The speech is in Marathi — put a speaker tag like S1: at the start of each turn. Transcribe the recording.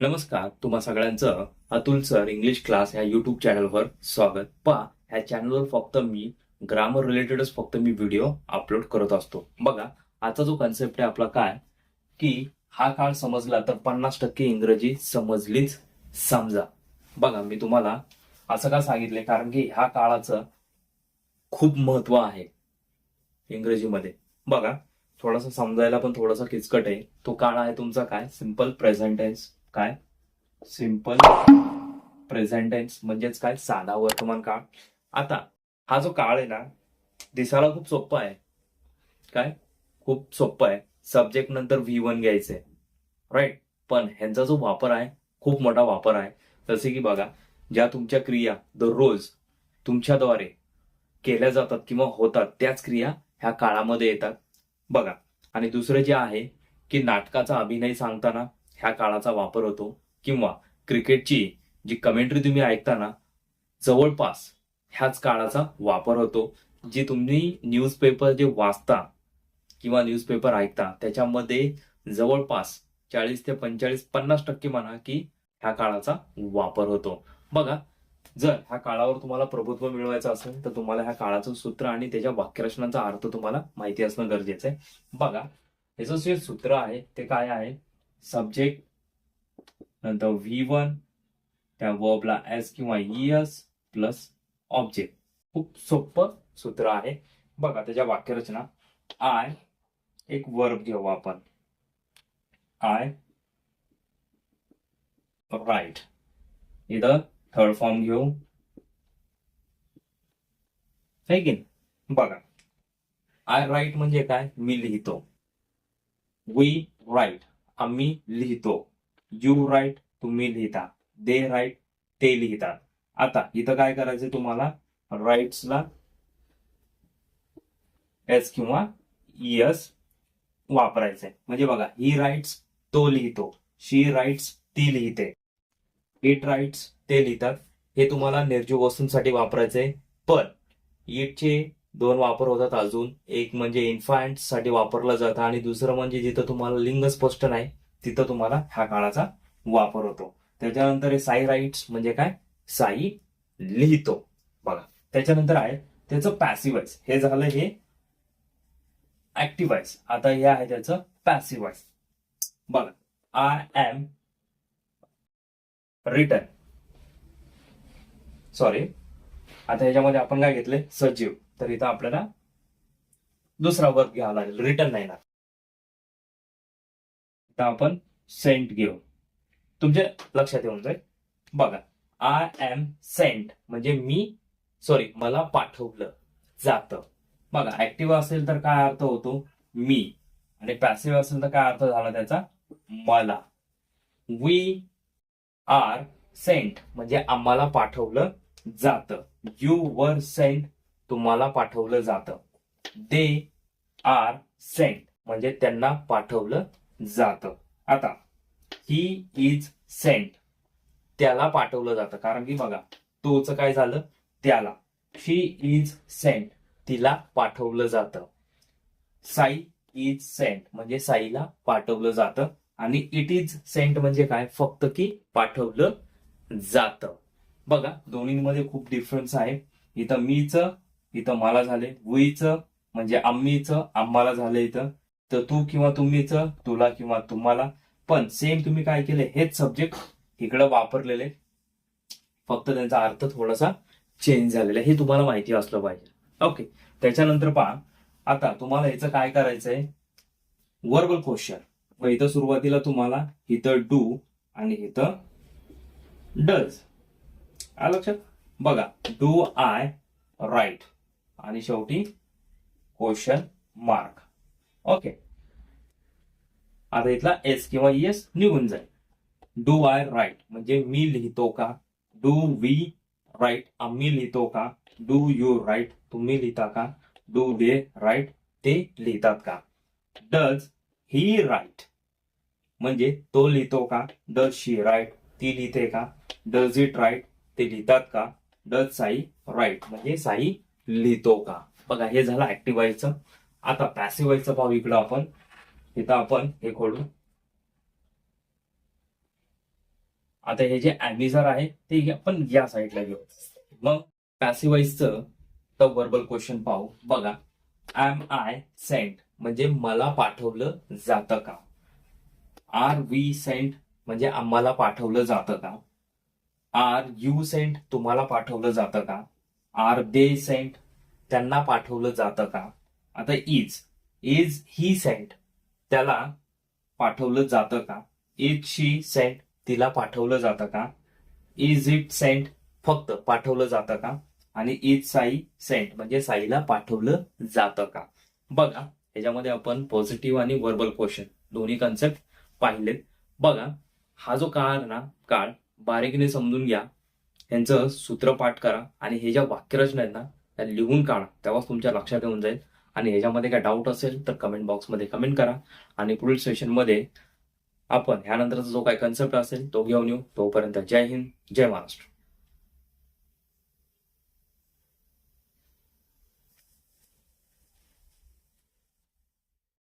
S1: नमस्कार तुम्हा सगळ्यांचं अतुल सर इंग्लिश क्लास ह्या युट्यूब चॅनलवर स्वागत. पहा ह्या चॅनलवर फक्त मी ग्रामर रिलेटेडच फक्त मी व्हिडिओ अपलोड करत असतो. बघा आता जो कन्सेप्ट आहे आपला काय? की हा काळ समजला तर पन्नास टक्के इंग्रजी समजलीच समजा. बघा मी तुम्हाला असं का सांगितले कारण की ह्या काळाचं खूप महत्त्व आहे इंग्रजीमध्ये. बघा थोडासा समजायला पण थोडासा किचकट आहे. तो काळ आहे तुमचा काय? सिंपल प्रेझेंटेन्स काय? सिंपल प्रेझेंटेन्स म्हणजेच काय? साधा वर्तमान काळ. आता हा जो काळ आहे ना दिसायला खूप सोपा आहे. काय? खूप सोपं आहे. सब्जेक्ट नंतर व्ही वन घ्यायचंय. राईट पण ह्यांचा जो वापर आहे खूप मोठा वापर आहे. जसे की बघा ज्या तुमच्या क्रिया दररोज तुमच्याद्वारे केल्या जातात किंवा होतात त्याच क्रिया ह्या काळामध्ये येतात. बघा आणि दुसरं जे आहे की नाटकाचा अभिनय सांगताना ह्या काळाचा वापर होतो किंवा क्रिकेटची जी कमेंट्री तुम्ही ऐकताना जवळपास ह्याच काळाचा वापर होतो जी तुम्ही न्यूजपेपर जे वाचता किंवा न्यूजपेपर ऐकता त्याच्यामध्ये जवळपास चाळीस ते पंचेचाळीस पन्नास टक्के म्हणा की ह्या काळाचा वापर होतो. बघा जर ह्या काळावर तुम्हाला प्रभुत्व मिळवायचं असेल तर तुम्हाला ह्या काळाचं सूत्र आणि त्याच्या वाक्यरचनांचा अर्थ तुम्हाला माहिती असणं गरजेचं आहे. बघा ह्याचं जे सूत्र आहे ते काय आहे? सब्जेक्ट नंतर व्ही वन त्या वर्बला एस किंवा एस प्लस ऑब्जेक्ट खूप सोपं सूत्र आहे. बघा त्याच्या वाक्यरचना. आय एक वर्ब घेऊ आपण. आय राईट इथं थर्ड फॉर्म घेऊ. है की बघा. आय राईट म्हणजे काय? मी लिहितो. वी राईट आम्ही लिहितो. यू राईट तुम्ही लिहिता. दे राईट ते लिहितात. आता इथं काय करायचं तुम्हाला? राईट्सला एस किंवा यस वापरायचंय. म्हणजे बघा ही राईट्स तो लिहितो. शी राईट्स ती लिहिते. इट राईट्स ते लिहितात. हे तुम्हाला निर्जीव वस्तूंसाठी वापरायचंय. पण इटचे दोन वापर होतात अजून. एक म्हणजे इन्फांटसाठी वापरलं जातं आणि दुसरं म्हणजे जिथं तुम्हाला लिंग स्पष्ट नाही तिथं तुम्हाला ह्या काळाचा वापर होतो. त्याच्यानंतर हे साई राईट्स म्हणजे काय? साई लिहितो. बघा त्याच्यानंतर आहे त्याचं पॅसिवाइज हे झालं हे ऍक्टिव्हाइज आता हे आहे त्याचं पॅसिवाइज बघा आय एम रिटर्न सॉरी आता ह्याच्यामध्ये आपण काय घेतले सजीव. तर इथं आपल्याला दुसरा वर्ग घ्यावा लागेल. रिटर्न नाही ना इथं आपण सेंट घेऊ. तुमच्या लक्षात येऊन जाईल. बघा आय एम सेंट म्हणजे मी सॉरी मला पाठवलं जातं. बघा ऍक्टिव्ह असेल तर काय अर्थ होतो? मी. आणि पॅसिव्ह असेल तर काय अर्थ झाला त्याचा? मला. वी आर सेंट म्हणजे आम्हाला पाठवलं जातं. यू वर सेंट तुम्हाला पाठवलं जातं. दे आर सेंट म्हणजे त्यांना पाठवलं जातं. आता ही इज सेंट त्याला पाठवलं जातं. कारण की बघा तोच काय झालं? त्याला. शी इज सेंट तिला पाठवलं जातं. साई इज सेंट म्हणजे साईला पाठवलं जातं. आणि इट इज सेंट म्हणजे काय? फक्त की पाठवलं जातं. बघा दोन्हीमध्ये खूप डिफरन्स आहे. इथं मीच इथं मला झाले वीच म्हणजे आम्हीच आम्हाला झालं इथं. तर तू किंवा तुम्हीच तुला किंवा तुम्हाला. पण सेम तुम्ही काय केले हेच सब्जेक्ट इकडं वापरलेले. फक्त त्यांचा अर्थ थोडासा चेंज झालेला हे तुम्हाला माहिती असलं पाहिजे. ओके त्याच्यानंतर पहा. आता तुम्हाला याचं काय करायचंय? वर्बल क्वेश्चन मग इथं सुरुवातीला तुम्हाला इथं डू आणि इथं डज आ लक्षात? बघा. डू आय राईट आणि शेवटी क्वेश्चन मार्क ओके आता इथला एस किंवा एस निघून जाईल. डू आय राईट म्हणजे मी लिहितो का? डू वी राईट आम्ही लिहितो का? डू यू राईट तुम्ही लिहिता का? डू दे राईट ते लिहितात का? डज ही राईट म्हणजे तो लिहितो का? डज शी राईट ती लिहिते का? डज इट राईट ते लिहितात का? डज साई राईट म्हणजे साई लिहितो का? बघा हे झालं ऍक्टिव्हाईजचं आता पॅसिवाईजचं पाहू इकडं आपण. इथं आपण हे खोडू आता हे जे ऍमिझर आहे ते आपण या साईडला घेऊ. मग पॅसिवाईजचं तर वर्बल क्वेश्चन पाहू. बघा एम आय सेंट म्हणजे मला पाठवलं जातं का? आर वी सेंट म्हणजे आम्हाला पाठवलं जातं का? आर यू सेंट तुम्हाला पाठवलं जातं का? आर दे सेंट त्यांना पाठवलं जातं का? आता इज इज ही सेंट त्याला पाठवलं जातं का? इज शी सेंट तिला पाठवलं जातं का? इज इट सेंट फक्त पाठवलं जातं का? आणि इज साई सेंट म्हणजे साईला पाठवलं जातं का? बघा ह्याच्यामध्ये आपण पॉझिटिव्ह आणि वर्बल क्वेश्चन दोन्ही कन्सेप्ट पाहिलेत. बघा हा जो काळ ना काळ बारीकने समजून घ्या. यांचं सूत्रपाठ करा आणि हे ज्या वाक्यरचना आहेत ना त्या लिहून काढा. तेव्हाच तुमच्या लक्षात येऊन जाईल. आणि ह्याच्यामध्ये काय डाऊट असेल तर कमेंट बॉक्समध्ये कमेंट करा. आणि पुढील सेशनमध्ये आपण ह्यानंतरचा जो काही कन्सेप्ट असेल तो घेऊन येऊ. तोपर्यंत जय हिंद जय महाराष्ट्र.